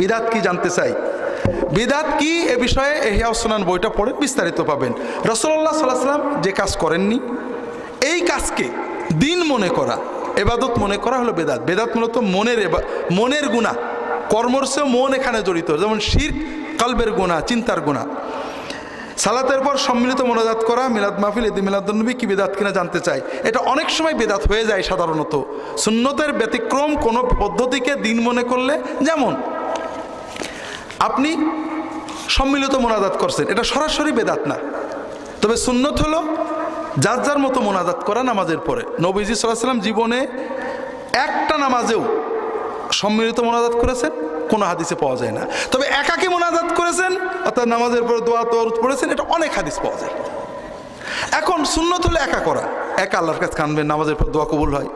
বিদাত কি জানতে চাই? বিদাত কি? এ বিষয়ে এহিয়া ওসনান বইটা পড়ে বিস্তারিত পাবেন। রসল্লাহ সাল্লাম যে কাজ করেননি, এই কাজকে দিন মনে করা, এবাদত মনে করা হলো বেদাত। বেদাত মূলত মনের মনের গুণা কর্মর চেয়েও মন এখানে জড়িত, যেমন শির কালবের গুণা, চিন্তার গুণা। সালাতের পর সম্মিলিত মোনাজাত করা, মিলাদ মাহফিল ইদি মিলাদুলনবী কি বেদাত কিনা জানতে চাই? এটা অনেক সময় বেদাত হয়ে যায় সাধারণত। সুন্নতের ব্যতিক্রম কোনো পদ্ধতিকে দিন মনে করলে, যেমন আপনি সম্মিলিত মোনাজাত করছেন। এটা সরাসরি বেদাত না। তবে সুন্নত হলো যার যার মতো মোনাজাত করা নামাজের পরে। নবীজি সাল্লাম জীবনে একটা নামাজেও সম্মিলিত মোনাজাত করেছেন, কোনো হাদিসে পাওয়া যায় না। তবে একাকে মোনাজাত করেছেন, অর্থাৎ নামাজের পর দোয়া তোরত পড়েছেন, এটা অনেক হাদিস পাওয়া যায়। এখন সুন্নত হলো একা করা। একা আল্লাহর কাছে কানবেন, নামাজের পর দোয়া কবুল হয়।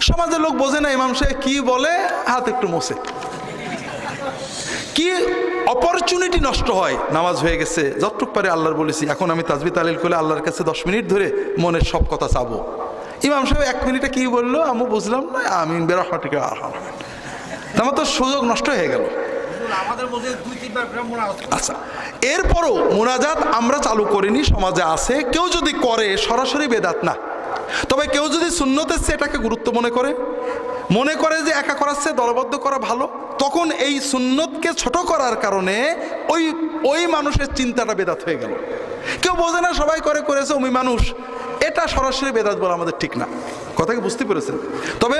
সমাজের লোক বোঝে না, ইমাম সাহেব কী বলে? হাত একটু মোছে। কি অপরচুনিটি নষ্ট হয়? নামাজ হয়ে গেছে, যতটুক পারে আল্লাহর বলেছি। এখন আমি তাজবি তালিল করে আল্লাহর কাছে দশ মিনিট ধরে মনের সব কথা চাবো। ইমাম সাহেব এক মিনিটে কি বলল? আমি বুঝলাম না। আমি বেরোটিকে আমার তো সুযোগ নষ্ট হয়ে গেল। আচ্ছা এরপরও মোনাজাত আমরা চালু করিনি, সমাজে আছে। কেউ যদি করে, সরাসরি বেদাত না। তবে কেউ যদি চেয়ে এটাকে গুরুত্ব মনে করে। মনে করে যে একা করাচ্ছে দলবদ্ধ করা ভালো। তখন এই সুন্নতকে ছোট করার কারণে ওই ওই মানুষের চিন্তাটা বেদাত হয়ে গেল। কেউ বোঝে না সবাই করে করেছে ওই মানুষ। এটা সরাসরি বেদাত বলা আমাদের ঠিক না। কথাকে বুঝতে পেরেছেন? তবে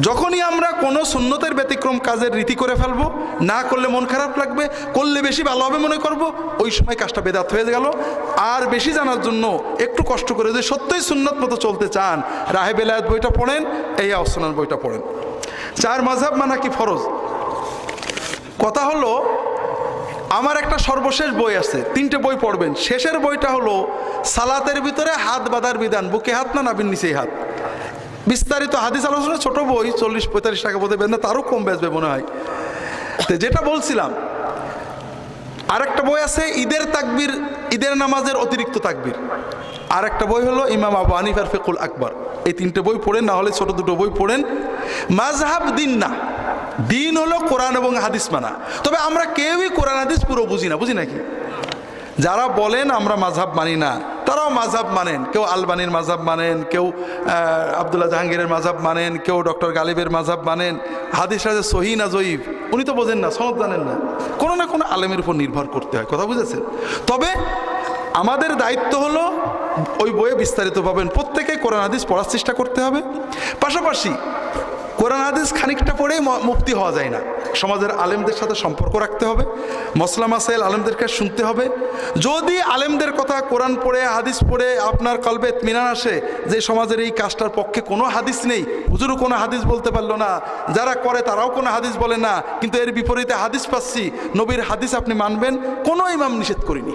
যখনই আমরা কোনো সুন্নতের ব্যতিক্রম কাজের রীতি করে ফেলব, না করলে মন খারাপ লাগবে, করলে বেশি ভালো হবে মনে করব, ওই সময় কাজটা বেদাত হয়ে গেল। আর বেশি জানার জন্য একটু কষ্ট করে যে সত্যই সুন্নত মতো চলতে চান, রাহে বেলায়ত বইটা পড়েন, এই আওসনান বইটা পড়েন। চার মাঝাব মানা কি ফরজ। কথা হলো, আমার একটা সর্বশেষ বই আছে, তিনটে বই পড়বেন। শেষের বইটা হলো, সালাতের ভিতরে হাত বাঁধার বিধান। বুকে হাত না নাবিন নিচেই হাত? বিস্তারিত হাদিস আলোচনা, ছোট বই, চল্লিশ, পঁয়তাল্লিশ টাকা বোধহয় বেঁধে তারও কম বেচবে মনে হয়। তো যেটা বলছিলাম, আরেকটা বই আছে, ঈদের তাকবির, ঈদের নামাজের অতিরিক্ত তাকবির। আর একটা বই হলো, ইমাম আবু হানিফার ফেকুল আকবর। এই তিনটে বই পড়েন, না হলে ছোট দুটো বই পড়েন। মাঝহাব দিন না। দিন হলো কোরআন এবং হাদিস মানা। তবে আমরা কেউই কোরআন, হাদিস পুরো বুঝি না, বুঝি নাকি যারা বলেন আমরা মাঝহাব মানি না, তারাও মাঝহাব মানেন। কেউ আলবানির মাঝহাব মানেন, কেউ আবদুল্লাহ জাহাঙ্গীরের মাঝহাব মানেন, কেউ ডক্টর গালিবের মাঝহাব মানেন। হাদিস রাজে সহি না জয়ীব উনি তো বোঝেন না, সনদ জানেন না। কোনো না কোনো আলেমের উপর নির্ভর করতে হয়, কথা বুঝেছেন? তবে আমাদের দায়িত্ব হলো ওই বইয়ে বিস্তারিত পাবেন প্রত্যেকে কোরআন, হাদিস পড়ার চেষ্টা করতে হবে। পাশাপাশি কোরআন হাদিস খানিকটা পড়েই মুক্তি হওয়া যায় না। সমাজের আলেমদের সাথে সম্পর্ক রাখতে হবে, মসলা মাসাইল আলেমদেরকে শুনতে হবে। যদি আলেমদের কথা কোরআন পড়ে, হাদিস পড়ে, আপনার কলবে মিনান আসে, যে সমাজের এই কাজটার পক্ষে কোনো হাদিস নেই হুজুরও কোনো হাদিস বলতে পারল না, যারা করে তারাও কোনো হাদিস বলে না, কিন্তু এর বিপরীতে হাদিস পাচ্ছি, নবীর হাদিস আপনি মানবেন, কোনো ইমাম নিষেধ করিনি।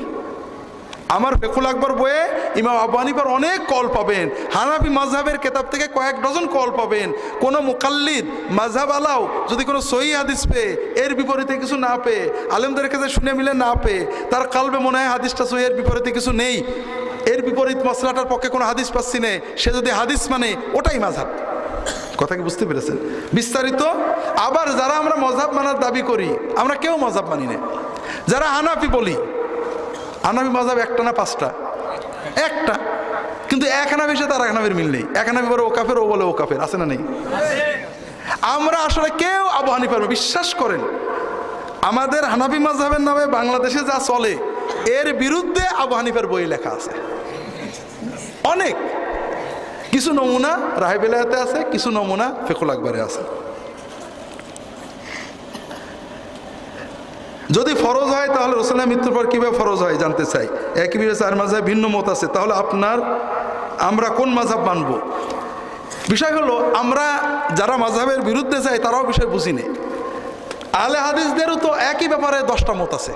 আমার বেকুল আকবর বইয়ে ইমাম আবু হানিফার অনেক কল পাবেন। হানাফি মাঝহাবের কেতাব থেকে কয়েক ডজন কল পাবেন। কোনো মুকাল্লিদ মাঝহাব আলাও যদি কোনো সহি হাদিস পেয়ে, এর বিপরীতে কিছু না পেয়ে, আলেমদের কাছে শুনে মিলে না পেয়ে, তার কালবে মনে হয় হাদিসটা সহি, এর বিপরীতে কিছু নেই। এর বিপরীত মশলাটার পক্ষে কোনো হাদিস পাচ্ছি নে, সে যদি হাদিস মানে ওটাই মাঝহাব কথা কি বুঝতে পেরেছেন? বিস্তারিত, আবার যারা আমরা মজাব মানার দাবি করি, আমরা কেউ মজাব মানি না। যারা হানাফি বলি হানাফি মজাব একটা না পাঁচটা? একটা। কিন্তু এক হানাফির সাথে আর এক হানাফির মিল নেই। এক হানাফি বলে ও কাফের, ও বলে ও কাফের, আছে না নেই? আমরা আসলে কেউ আবু হানিফার বিশ্বাস করেন। আমাদের হানাফি মাজহাবের নামে বাংলাদেশে যা চলে, এর বিরুদ্ধে আবু হানিফার বই লেখা আছে। অনেক। কিছু নমুনা রাহেবেলায়াতে আছে, কিছু নমুনা ফেকুল আকবরে আছে। যদি ফরজ হয়, তাহলে রসুলের মৃত্যুর পর কীভাবে ফরজ হয় জানতে চাই? একই একইভাবে চার মাঝাবে ভিন্ন মত আছে। তাহলে আপনার, আমরা কোন মাঝাব মানব? বিষয় হলো, আমরা যারা মাঝাবের বিরুদ্ধে যাই, তারাও বিষয় বুঝি নেই আলে হাদিসদেরও তো একই ব্যাপারে দশটা মত আছে।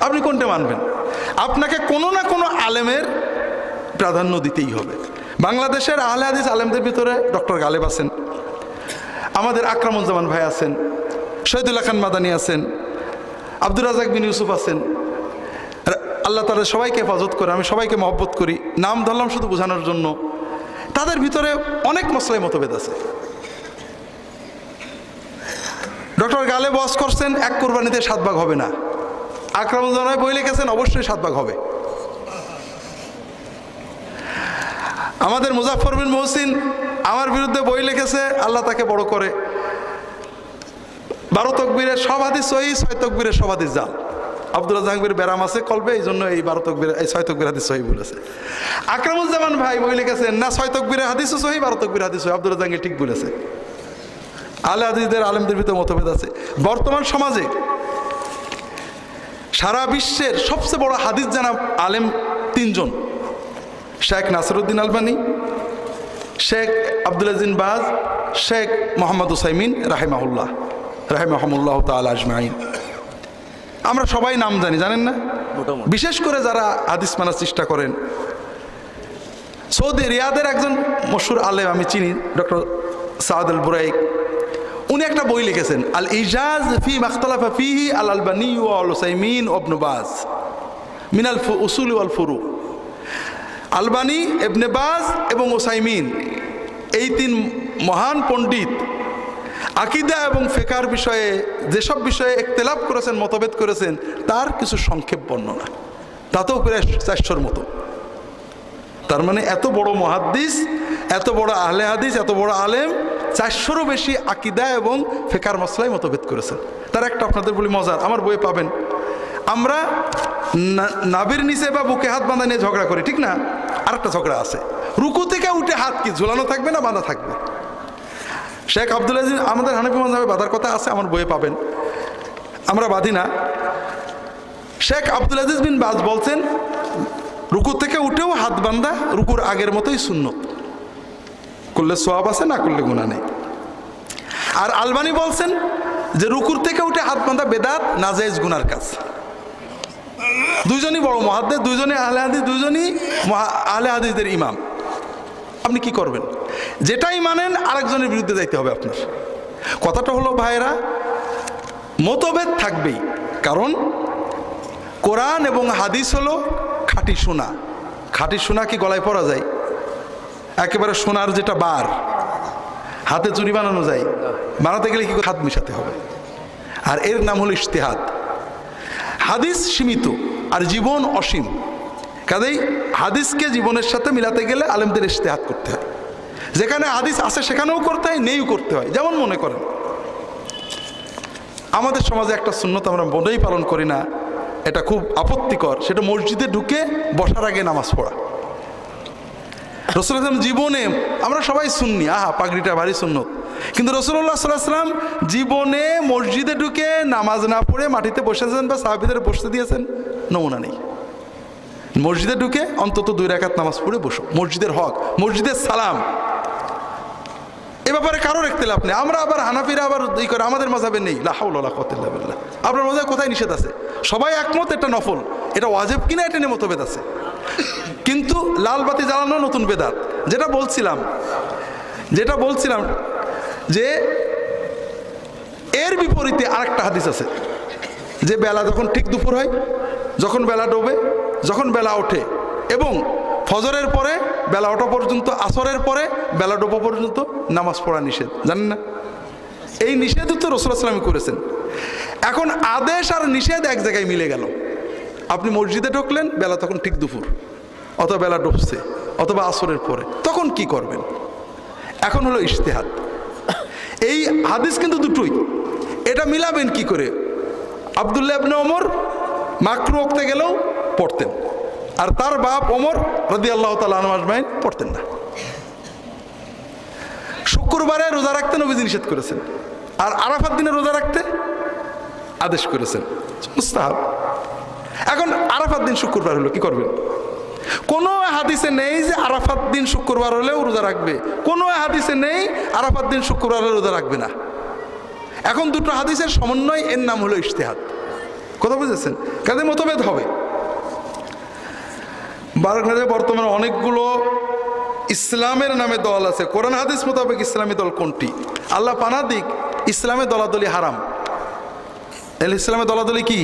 আপনি কোনটা মানবেন? আপনাকে কোনো না কোনো আলেমের প্রাধান্য দিতেই হবে। বাংলাদেশের আহলে হাদিস আলেমদের ভিতরে ডক্টর গালেব আছেন। আমাদের আকরামুজ্জামান ভাই আছেন। শহীদুল্লাহ খান মাদানি আছেন। আব্দুর রাজাক বিন ইউসুফ আছেন। আল্লাহ তাদের সবাইকে হেফাজত করে, আমি সবাইকে মহব্বত করি। নাম ধরলাম শুধু বোঝানোর জন্য। তাদের ভিতরে অনেক মশলাই মতভেদ আছে। ডক্টর গালে বস করছেন, এক কোরবানিতে সাত ভাগ হবে না। আক্রমণ বই লিখেছেন, অবশ্যই সাত ভাগ হবে। আমাদের মুজাফর বিন মহসিন আমার বিরুদ্ধে বই লিখেছে, আল্লাহ তাকে বড় করে। বারো তকবীরের সব হাদিস সহি, ছয় তকবীরের সব জাল। আব্দুল্লাহ জাহাঙ্গীর ব্যারাম আছে কলবে, এই জন্য এই বারো তকবীর এই ছয় তকবীর হাদিস সহি বলেছে। আকরামুজ্জামান ভাই বই লিখেছেন না ছয় তকবীরের হাদিসও সহি, বারো তকবীর হাদিস সহি। আব্দুল্লাহ জাহাঙ্গীর ঠিক বলেছে। আলে হাদিসদের আলেমদের ভিতরে মতভেদ আছে। বর্তমান সমাজে সারা বিশ্বের সবচেয়ে বড় হাদিস জানা আলেম তিনজন। শেখ নাসরুদ্দিন আলবানি, শেখ আব্দুল বাজ, শেখ মোহাম্মদ হুসাইমিন রাহেমাহুল্লাহ। রাহেমাহমুল্লাহ তাল আজমাইন। আমরা সবাই নাম জানি জানেন না? বিশেষ করে যারা হাদিস মানার চেষ্টা করেন। সৌদি রিয়াদের একজন মশুর আলেম আমি চিনি ডক্টর সাদ আল বুরাইক। উনি একটা বই লিখেছেন আল ইজাজ ফি মাখতালাফা ফিহি আল আলবানি ওয়াল হুসাইমিন অবনুবাজ মিনাল উসুল ওয়াল ফুরু। আলবানি এবনে বাজ এবং ওসাইমিন এই তিন মহান পণ্ডিত আকিদা এবং ফেকার বিষয়ে, যেসব বিষয়ে একতেলাপ করেছেন, মতভেদ করেছেন, তার কিছু সংক্ষেপ বর্ণনা। তাতেও প্রায় চারশোর মতো। তার মানে এত বড় মহাদ্দিস, এত বড় আহলে হাদিস, এত বড় আলেম, চারশোরও বেশি আকিদা এবং ফেকার মশলায় মতভেদ করেছেন। তার একটা আপনাদের বলি মজার, আমার বইয়ে পাবেন। আমরা না- নাভির নিচে বা বুকে হাত বাঁধা নিয়ে ঝগড়া করি, ঠিক না? আরেকটা ঝগড়া আছে। রুকু থেকে উঠে হাত কি, ঝুলানো থাকবে না বাঁধা থাকবে? শেখ আব্দুল আজিজ আমাদের হানিফি মজাবে বাঁধার কথা আছে, আমার বইয়ে পাবেন। আমরা বাঁধি না। শেখ আব্দুল আজিজ বিন বাজ বলছেন রুকুর থেকে উঠেও হাত বান্ধা রুকুর আগের মতোই সুন্নত। করলে সোয়াব আছে, না করলে গুণা নেই। আর আলবানি বলছেন যে রুকুর থেকে উঠে হাত বান্ধা বেদাত নাজাইজ গুনার কাজ। দুইজনই বড় মহাদ্দে দুইজনই আহলে হাদিস, দুইজনই মহা- আহলে হাদিসদের ইমাম। আপনি কি করবেন? যেটাই মানেন, আরেকজনের বিরুদ্ধে যাইতে হবে আপনার। কথাটা হলো, ভাইয়েরা, মতভেদ থাকবেই। কারণ, কোরআন এবং হাদিস হলো খাঁটি সোনা। খাঁটি সোনা কি গলায় পরা যায়? একেবারে সোনার যেটা বার। হাতে চুরি বানানো যায়। বানাতে গেলে কি হাত মিশাতে হবে? আর এর নাম হলো ইশতেহাত হাদিস সীমিত, আর জীবন অসীম। কাজেই হাদিসকে জীবনের সাথে মিলাতে গেলে আলেমদের ইশতেহাত করতে হয়। যেখানে হাদিস আছে, সেখানেও করতে হয়, নেইও করতে হয়। যেমন মনে করেন, আমাদের সমাজে একটা সুন্নত আমরা মনেই পালন করি না। এটা খুব আপত্তিকর। সেটা মসজিদে ঢুকে বসার আগে নামাজ পড়া। রসুল জীবনে আমরা সবাই শুননি আহা, পাগড়িটা ভারী সুন্নত। কিন্তু রসুল্লাহ সাল্লাম জীবনে মসজিদে ঢুকে নামাজ না পড়ে মাটিতে বসেছেন বা সাহাবিদের বসতে দিয়েছেন, নমুনা নেই। মসজিদে ঢুকে অন্তত দুই রাকাত নামাজ পড়ে বসো। মসজিদের হক, মসজিদের সালাম। এ ব্যাপারে কারোর একতেলাপ নেই। আমরা আবার হানাফিরা আবার ই করে, আমাদের মাঝাবে নেই। লাহাউল্লাহ কতিল্লাহ আপনার মাঝে কোথায় নিষেধ আছে? সবাই একমত এটা নফল। এটা ওয়াজেব কিনা এটা নিয়ে মতভেদ আছে। কিন্তু লাল বাতি জ্বালানো নতুন বেদাত। যেটা বলছিলাম যেটা বলছিলাম যে এর বিপরীতে আরেকটা হাদিস আছে। যে বেলা যখন ঠিক দুপুর হয়, যখন বেলা ডোবে, যখন বেলা ওঠে এবং ফজরের পরে, বেলা ওঠা পর্যন্ত, আসরের পরে, বেলা ডোবা পর্যন্ত নামাজ পড়া নিষেধ। জানেন না? এই নিষেধ তো রসুলামী করেছেন। এখন আদেশ আর নিষেধ এক জায়গায় মিলে গেল। আপনি মসজিদে ঢুকলেন, বেলা তখন ঠিক দুপুর, অথবা বেলা ডুবছে, অথবা আসরের পরে। তখন কি করবেন? এখন হলো ইশতেহাদ। এই হাদিস কিন্তু দুটোই। এটা মিলাবেন কি করে? আবদুল্লাহ ইবনে ওমর মাকরু ওক্তে গেলেও পড়তেন। আর তার বাপ ওমর রদি আল্লাহ তালা আজমাইন পড়তেন না। শুক্রবারে রোজা রাখতে নবীজি নিষেধ করেছেন। আর আরাফাত দিনে রোজা রাখতে আদেশ করেছেন। মুস্তাহাব। এখন আরাফাত দিন শুক্রবার হলো, কি করবেন? কোনো হাদিসে নেই যে আরাফাত দিন শুক্রবার হলেও রোজা রাখবে। কোনো হাদিসে নেই আরাফাত দিন শুক্রবার হলে রোজা রাখবে না। এখন দুটো হাদিসের সমন্বয় এর নাম হলো ইশতেহাত কথা বুঝেছেন? কাদের মতভেদ হবে। বাংলাদেশে বর্তমানে অনেকগুলো ইসলামের নামে দল আছে। কোরআন, হাদিস মোতাবেক ইসলামী দল কোনটি? আল্লাহ পানা দিক দলাদলি হারাম। এল ইসলামে দলাদলি কি?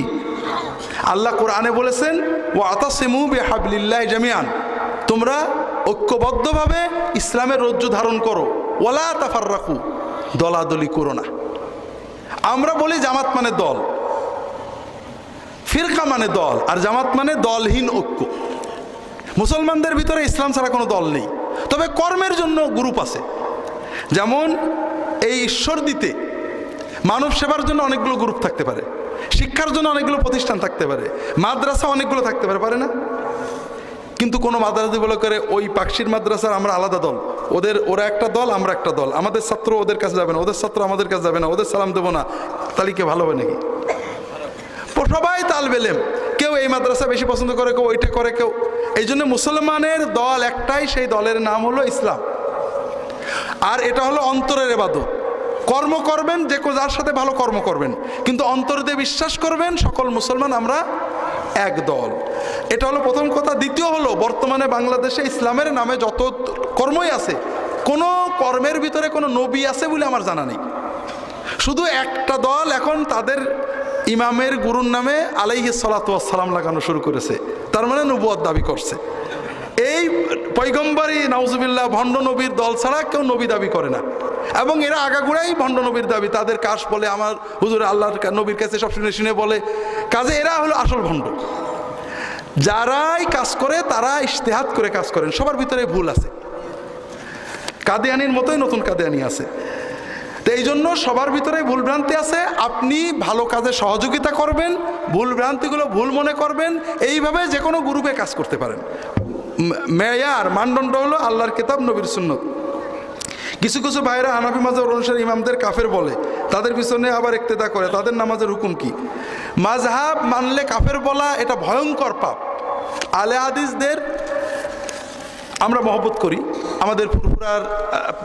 আল্লাহ কোরআনে বলেছেন ও আতাসিমু বে হাবলিল্লাহ জামিয়ান তোমরা ঐক্যবদ্ধভাবে ইসলামের রজ্জু ধারণ করো। ওলা তাফার রাখু দলাদলি করো না। আমরা বলি জামাত মানে দল, ফিরকা মানে দল, আর জামাত মানে দলহীন ঐক্য। মুসলমানদের ভিতরে ইসলাম ছাড়া কোনো দল নেই। তবে কর্মের জন্য গ্রুপ আছে। যেমন এই ঈশ্বর দিতে মানব সেবার জন্য অনেকগুলো গ্রুপ থাকতে পারে। শিক্ষার জন্য অনেকগুলো প্রতিষ্ঠান থাকতে পারে। মাদ্রাসা অনেকগুলো থাকতে পারে পারে না? কিন্তু কোনো মাদ্রাসা বলে করে ওই পাকশির মাদ্রাসার আমরা আলাদা দল। ওদের, ওরা একটা দল, আমরা একটা দল। আমাদের ছাত্র ওদের কাছে যাবে না, ওদের ছাত্র আমাদের কাছে যাবে না, ওদের সালাম দেবো না। তাহলে কি ভালো হবে নাকি? সবাই তাল বেলেম। কেউ এই মাদ্রাসা বেশি পছন্দ করে, কেউ ওইটা করে, কেউ এই জন্য মুসলমানের দল একটাই, সেই দলের নাম হলো ইসলাম। আর এটা হলো অন্তরের এবাদত। কর্ম করবেন, যে যার সাথে ভালো কর্ম করবেন। কিন্তু অন্তর দিয়ে বিশ্বাস করবেন, সকল মুসলমান আমরা এক দল। এটা হলো প্রথম কথা। দ্বিতীয় হলো, বর্তমানে বাংলাদেশে ইসলামের নামে যত কর্মই আছে, কোনো কর্মের ভিতরে কোনো নবী আছে বলে আমার জানা নেই। শুধু একটা দল এখন তাদের ইমামের গুরুর নামে আলাইহি সালাম লাগানো শুরু করেছে। তার মানে নবুয়াদ দাবি করছে। এই পৈগম্বরী নাউজুবিল্লাহ ভণ্ড নবীর দল ছাড়া কেউ নবী দাবি করে না। এবং এরা আগাগোড়াই ভণ্ড নবীর দাবি, তাদের কাশ বলে আমার হুজুর আল্লাহর নবীর কাছে সব শুনে শুনে বলে। কাজে এরা হলো আসল ভণ্ড। যারাই কাজ করে তারা ইশতেহাত করে কাজ করেন। সবার ভিতরে ভুল আছে। কাদিয়ানির মতোই নতুন কাদিয়ানি আছে। তো এই জন্য সবার ভিতরে ভুলভ্রান্তি আছে। আপনি ভালো কাজে সহযোগিতা করবেন ভুলভ্রান্তিগুলো ভুল মনে করবেন। এইভাবে যে কোনো গ্রুপে কাজ করতে পারেন। মেয়ার মানদণ্ড হলো আল্লাহর কিতাব, নবীর সুন্নত। কিছু কিছু ভাইরা হানাফি মাজার অনুসারে ইমামদের কাফের বলে, তাদের পিছনে আবার একতেদা করে, তাদের নামাজের হুকুম কি? মাঝহাব মানলে কাফের বলা এটা ভয়ঙ্কর পাপ। আলে হাদিসদের আমরা মহব্বত করি। আমাদের ফুরফুরার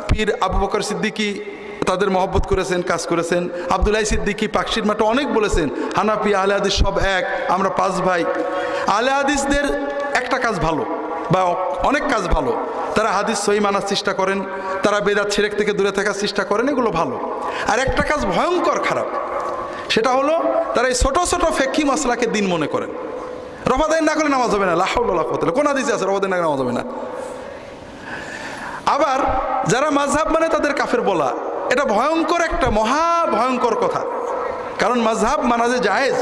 পীর আবু বকর সিদ্দিকী তাদের মহব্বত করেছেন, কাজ করেছেন। আবদুল্লাহ সিদ্দিকী পাকশির মাঠে অনেক বলেছেন, হানাফি আলে হাদিস সব এক, আমরা পাঁচ ভাই। আলে হাদিসদের একটা কাজ ভালো বা অনেক কাজ ভালো। তারা হাদিস সহি মানার চেষ্টা করেন, তারা বেদাত ছেড়েক থেকে দূরে থাকার চেষ্টা করেন, এগুলো ভালো। আর একটা কাজ ভয়ঙ্কর খারাপ, সেটা হলো তারা এই ছোট ছোট ফেকি মশলাকে দিন মনে করেন। রফাদাইন না করলে নামাজ হবে না লাহাউল্লাহ কতলে কোন হাদিসে আছে রফাদাইন না নামাজ হবে না? আবার যারা মাঝহাব মানে তাদের কাফের বলা এটা ভয়ঙ্কর একটা মহা ভয়ঙ্কর কথা। কারণ মাঝহাব মানা যে জায়েজ।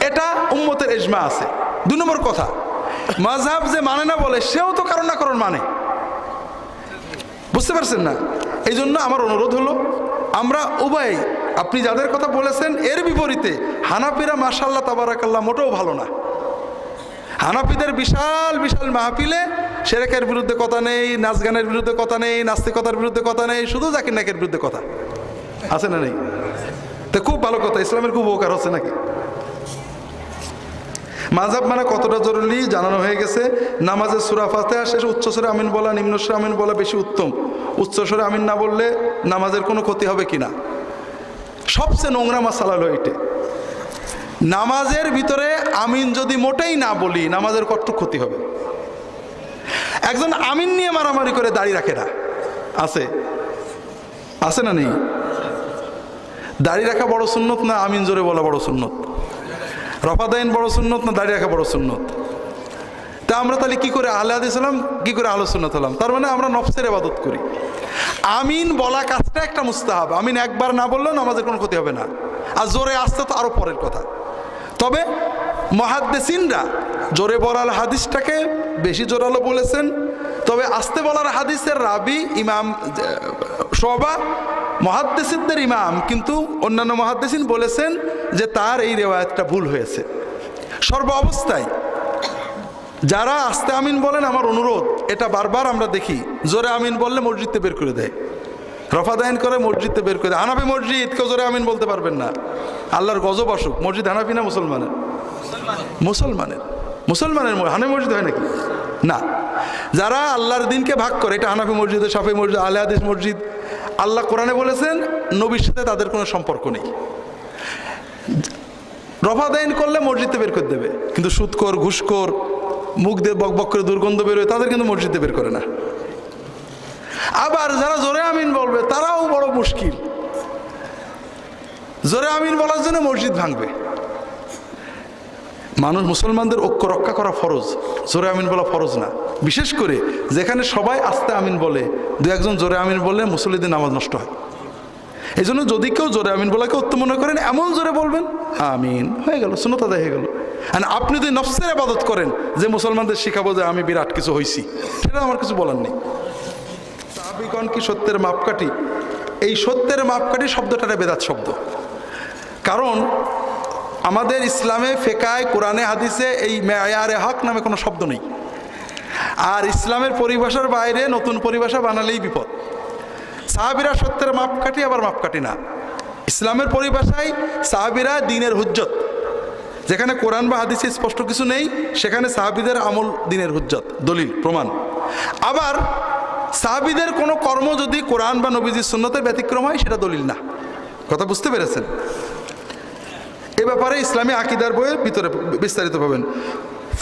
এটা উম্মতের এজমা আছে। দু নম্বর কথা মাঝহাব যে মানে না বলে, সেও তো কারণ না কারণ মানে। বুঝতে পারছেন না? এই জন্য আমার অনুরোধ হলো, আমরা উভয়, আপনি যাদের কথা বলেছেন, এর বিপরীতে হানাফিরা মাসাল্লাহ তাবারাকাল্লাহ মোটেও ভালো না। হানাফিদের বিশাল বিশাল মাহফিলে সেরেকের বিরুদ্ধে কথা নেই নাচ গানের বিরুদ্ধে কথা নেই, নাস্তিকতার বিরুদ্ধে কথা নেই, শুধু জাকির নাকের বিরুদ্ধে কথা। আছে না নেই? তো খুব ভালো কথা, ইসলামের খুব উপকার হচ্ছে নাকি? মাঝাব মানে কতটা জরুরি জানানো হয়ে গেছে। নামাজের সুরা ফাতেহা শেষে উচ্চস্বরে আমিন বলা নিম্নস্বরে আমিন বলা বেশি উত্তম। উচ্চস্বরে আমিন না বললে নামাজের কোনো ক্ষতি হবে কিনা? সবচেয়ে নোংরা মাসালা হলো এটে নামাজের ভিতরে আমিন যদি মোটেই না বলি, নামাজের কত ক্ষতি হবে? একজন আমিন নিয়ে মারামারি করে দাঁড়িয়ে রাখে না। আছে? আছে না নেই? দাড়ি রাখা বড় সুন্নত না আমিন জোরে বলা বড় সুন্নত? রফাদাইন বড় সুন্নত না দাড়ি রাখা বড় সুন্নত? তা আমরা তাহলে কি করে আহলে হাদিস হলাম কি করে আলো সুন্নত হলাম? তার মানে আমরা নফসের ইবাদত করি। আমিন বলা কাজটা একটা মুস্তাহাব। আমিন একবার না বললেও নামাজের কোনো ক্ষতি হবে না। আর জোরে আসতে তো আরও পরের কথা। তবে মহাদ্দেসিনরা জোরে বলার হাদিসটাকে বেশি জোরালো বলেছেন। তবে আস্তে বলার হাদিসের রাবি, ইমাম সবা মহাদ্দেসিনদের ইমাম কিন্তু অন্যান্য মহাদ্দেসিন বলেছেন যে তার এই রেওয়ায়তটা ভুল হয়েছে। সর্ব অবস্থায় যারা আস্তে আমিন বলেন আমার অনুরোধ, এটা বারবার আমরা দেখি, জোরে আমিন বললে মসজিদতে বের করে দেয়। রফাদাইন করে মসজিদতে বের করে দেয়। হানাফি মসজিদ কেউ জোরে আমিন বলতে পারবেন না। আল্লাহর গজব আসুক, মসজিদ হানাফি না মুসলমানের? মুসলমানের। মুসলমানের হানাফি মসজিদ হয় নাকি? না। যারা আল্লাহর দিনকে ভাগ করে, এটা হানাফি মসজিদ, সাফি মসজিদ আলে হাদিস মসজিদ, আল্লাহ কোরআনে বলেছেন, নবীর সাথে তাদের কোনো সম্পর্ক নেই। রফাদাইন করলে মসজিদে বের করে দেবে, কিন্তু সুদকর ঘুষকর মুখ দিয়ে বক বক করে দুর্গন্ধ বেরোয় তাদের কিন্তু মসজিদে বের করে না। আবার যারা জোরে আমিন বলবে, তারাও বড় মুশকিল। জোরে আমিন বলার জন্য মসজিদ ভাঙবে। মানুষ মুসলমানদের ঐক্য রক্ষা করা ফরজ, জোরে আমিন বলা ফরজ না। বিশেষ করে যেখানে সবাই আস্তে আমিন বলে, দু একজন জোরে আমিন বললে মুসলিদের নামাজ নষ্ট হয়। এই জন্য যদি কেউ জোরে আমিন বলাকে উত্তম মনে করেন, এমন জোরে বলবেন, আমিন, হয়ে গেল তাদের হয়ে গেল। আর আপনি যদি নফসের আবাদত করেন, যে মুসলমানদের শিখাবো যে আমি বিরাট কিছু হইছি, সেটা আমার কিছু বলার নেই। সাহাবিগণ কি সত্যের মাপকাঠি? এই সত্যের মাপকাঠি শব্দটা বেদাত শব্দ। কারণ আমাদের ইসলামে ফেকায়, কোরআনে, হাদিসে এই মেয়ারে হক নামে কোনো শব্দ নেই। আর ইসলামের পরিভাষার বাইরে নতুন পরিভাষা বানালেই বিপদ। সাহাবিরা সত্যের মাপকাঠি, আবার মাপকাঠি না। ইসলামের পরিভাষায় সাহাবিরা দিনের হুজ্জত। যেখানে কোরআন বা হাদিসে স্পষ্ট কিছু নেই, সেখানে সাহাবিদের আমল দিনের হুজ্জত, দলিল, প্রমাণ। আবার সাহাবিদের কোনো কর্ম যদি কোরআন বা নবীজির সুন্নতের ব্যতিক্রম হয়, সেটা দলিল না। কথা বুঝতে পেরেছেন? এ ব্যাপারে ইসলামী আকিদার বইয়ের ভিতরে বিস্তারিত পাবেন।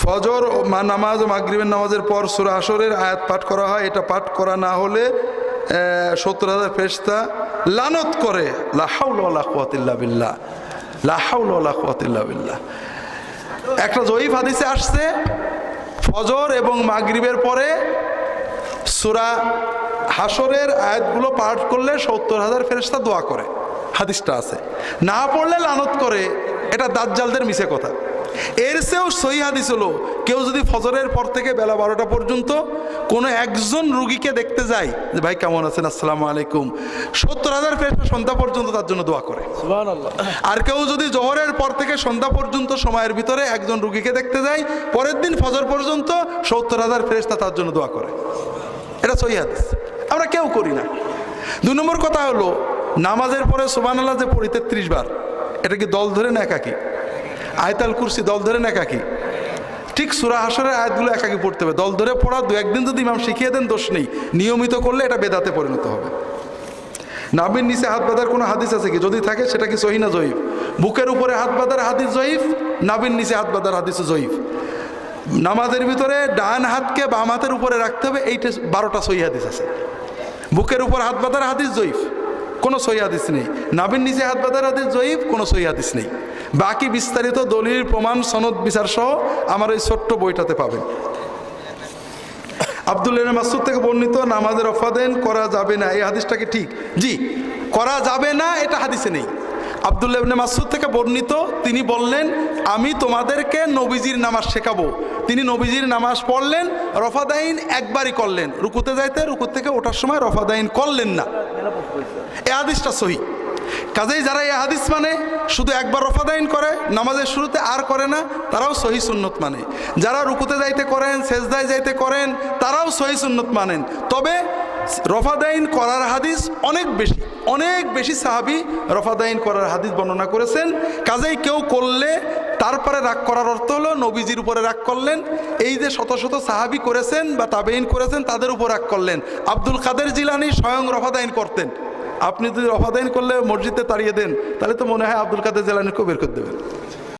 ফজর মা, নামাজ ও মাগরিবের নামাজের পর সুরা আসরের আয়াত পাঠ করা হয়। এটা পাঠ করা না হলে সত্তর হাজার ফেরিস্তা লানত করে। লাহাউল্লাহ কুয়াতিল্লা বিল্লাহ। লাহাউল্লাহ কুয়াতিল্লা বিল্লাহ। একটা জয়ীফ হাদিসে আসছে, ফজর এবং মাগরিবের পরে সুরা হাসরের আয়াতগুলো পাঠ করলে সত্তর হাজার ফেরেস্তা দোয়া করে। হাদিসটা আছে। না পড়লে লানত করে। এটা দাজ্জালদের মিশে কথা। এর চেয়েও সহি হাদিস হলো কেউ যদি ফজরের পর থেকে বেলা বারোটা পর্যন্ত কোনো একজন রুগীকে দেখতে যায় যে ভাই কেমন আছেন? আসসালামু আলাইকুম। সত্তর হাজার ফেরেস্তা সন্ধ্যা পর্যন্ত তার জন্য দোয়া করে। আর কেউ যদি জোহরের পর থেকে সন্ধ্যা পর্যন্ত সময়ের ভিতরে একজন রুগীকে দেখতে যায় পরের দিন ফজর পর্যন্ত সত্তর হাজার ফেরেস্তা তার জন্য দোয়া করে। এটা সহি হাদিস। আমরা কেউ করি না। দু নম্বর কথা হলো নামাজের পরে সোবান আল্লাহ যে পড়ি তেত্রিশ বার এটা কি দল ধরে না একাকি? আয়তাল কুরসি দল ধরে না একাকি? ঠিক সুরা হাসরের আয়াতগুলো একাকি পড়তে হবে। দল ধরে পড়া দু, একদিন যদি ইমাম শিখিয়ে দেন, দোষ নেই। নিয়মিত করলে এটা বেদাতে পরিণত হবে। নাবির নিচে হাত বাঁধার কোনো হাদিস আছে কি? যদি থাকে, সেটা কি সহি না জয়ীফ? বুকের উপরে হাত বাঁধার হাদিস জয়ীফ, নাবির নিচে হাত বাঁধার হাদিস জয়ীফ? নামাজের ভিতরে ডান হাতকে বাম হাতের উপরে রাখতে হবে, এইটা বারোটা সহি হাদিস আছে। বুকের উপর হাত বাঁধার হাদিস জয়ীফ। কোনো সহি হাদিস নেই। নাবির নিচে হাত বাঁধার হাদিস জয়ীফ, কোনো সহি হাদিস নেই। বাকি বিস্তারিত দলিল, প্রমাণ, সনদ, বিচার সহ আমার এই ছোট্ট বইটাতে পাবেন। আবদুল্লাহ মাসুদ থেকে বর্ণিত, নামাজের অফাদেন করা যাবে না। এই হাদিসটা কি ঠিক? জি, করা যাবে না, এটা হাদিসে নেই। আবদুল্লাহ ইবনে মাসুদ থেকে বর্ণিত, তিনি বললেন, আমি তোমাদেরকে নবীজির নামাজ শেখাবো। তিনি নবীজির নামাজ পড়লেন, রফাদাইন একবারই করলেন। রুকুতে যাইতে, রুকুর থেকে ওঠার সময় রফাদাইন করলেন না। এ হাদিসটা সহি। কাজেই যারা এই হাদিস মানে শুধু একবার রফাদাইন করে, নামাজের শুরুতে আর করে না, তারাও সহি সুন্নত মানে। যারা রুকুতে যাইতে করেন, সেজদায় যাইতে করেন, তারাও সহি সুন্নত মানেন। তবে রফাদাইন করার হাদিস অনেক বেশি অনেক বেশি সাহাবি রফাদাইন করার হাদিস বর্ণনা করেছেন। কাজেই কেউ করলে তারপরে রাগ করার অর্থ হলো, নবীজির উপরে রাগ করলেন, এই যে শত শত সাহাবি করেছেন বা তাবেইন করেছেন, তাদের উপর রাগ করলেন। আব্দুল কাদের জিলানি স্বয়ং রফাদাইন করতেন। আপনি যদি অফাদাইন করলে মসজিদে তাড়িয়ে দেন, তাহলে তো মনে হয় আব্দুল কাদের জেলানিকেও বের করে দেবেন।